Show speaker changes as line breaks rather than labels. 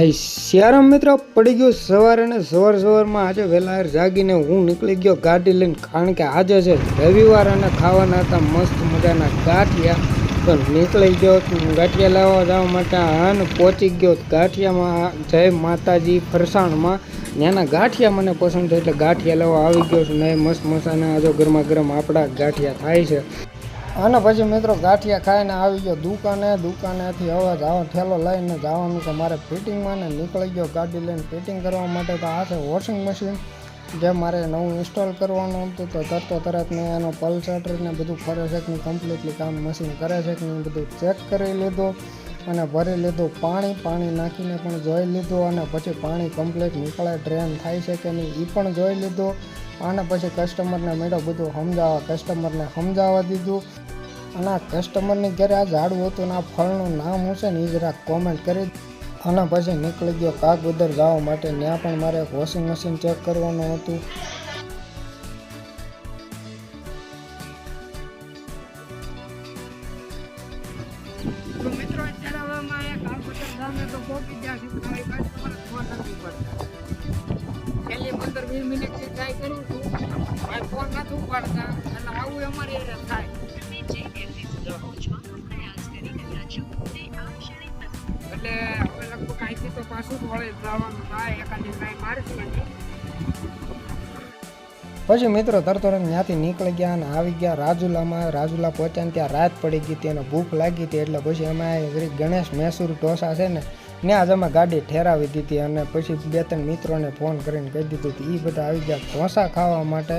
ભાઈ શ્યારામ મિત્રો પડી ગયો સવારે અને સવાર સવારમાં આજે વહેલા જાગીને હું નીકળી ગયો ગાડી લઈને, કારણ કે આજે છે રવિવાર અને ખાવાના હતા, મસ્ત મજાના ગાંઠિયા. તો નીકળી ગયો ગાંઠિયા લાવવા જવા માટે હાન પહોંચી ગયો ગાંઠિયામાં જય માતાજી ફરસાણમાં. ત્યાંના ગાંઠિયા મને પસંદ છે એટલે ગાંઠિયા લેવા આવી ગયો છું ને મસ્ત મસાના આજે ગરમા ગરમ આપણા ગાંઠિયા થાય છે. અને પછી મિત્રો ગાંઠિયા ખાઈને આવી ગયો દુકાને, દુકાનેથી હવે જાવ ઠેલો લઈને જવાનું કે મારે ફિટિંગમાં ને નીકળી ગયો ગાડી લઈને ફિટિંગ કરવા માટે. તો આ છે વોશિંગ મશીન, જે મારે નવું ઇન્સ્ટોલ કરવાનું હતું. તો તરતો તરત મેં એનો પલ્સેટર ને બધું ફરે છે કે કમ્પ્લીટલી કામ મશીન કરે છે કે બધું ચેક કરી લીધું અને ભરી લીધું. પાણી પાણી નાખીને પણ જોઈ લીધું અને પછી પાણી કમ્પ્લીટ નીકળે. ડ્રેન થાય છે કે નહીં એ પણ જોઈ લીધું. અને પછી કસ્ટમરને મેળો બધું સમજાવવા કસ્ટમરને સમજાવવા દીધું. અને આ કસ્ટમરની ઘરે આ ઝાડવું હતું ને આ ફળનું નામ હું છે ને એ જરાક કોમેન્ટ કરી અને પછી નીકળી ગયો કાગુદર જવા માટે. ત્યાં પણ મારે એક વોશિંગ મશીન ચેક કરવાનું હતું.
મિત્રો અત્યારે હવે અમે ગામે તો પહોંચી ગયા છીએ હવે કસ્ટમર ફોન નથી ઉપાડતા છેલ્લી પંદર વીસ મિનિટથી ટ્રાય કરું છું. ફોન નથી ઉપાડતા. એટલે આવું અમારી એટલે હવે લગભગ અહીંથી તો પાછું વળી જવાનું થાય, એકાદી ટ્રાય મારીશું.
પછી મિત્રો તરત ત્યાંથી નીકળી ગયા અને આવી ગયા રાજુલામાં રાજુલા પહોંચ્યા ત્યાં રાત પડી ગઈ હતી અને ભૂખ લાગી હતી એટલે પછી અમે ગણેશ મૈસૂર ઢોસા છે ને ત્યાં જ અમે ગાડી ઠેરાવી દીધી અને પછી બે ત્રણ મિત્રોને ફોન કરીને કહી દીધું કે એ બધા આવી ગયા ઢોસા ખાવા માટે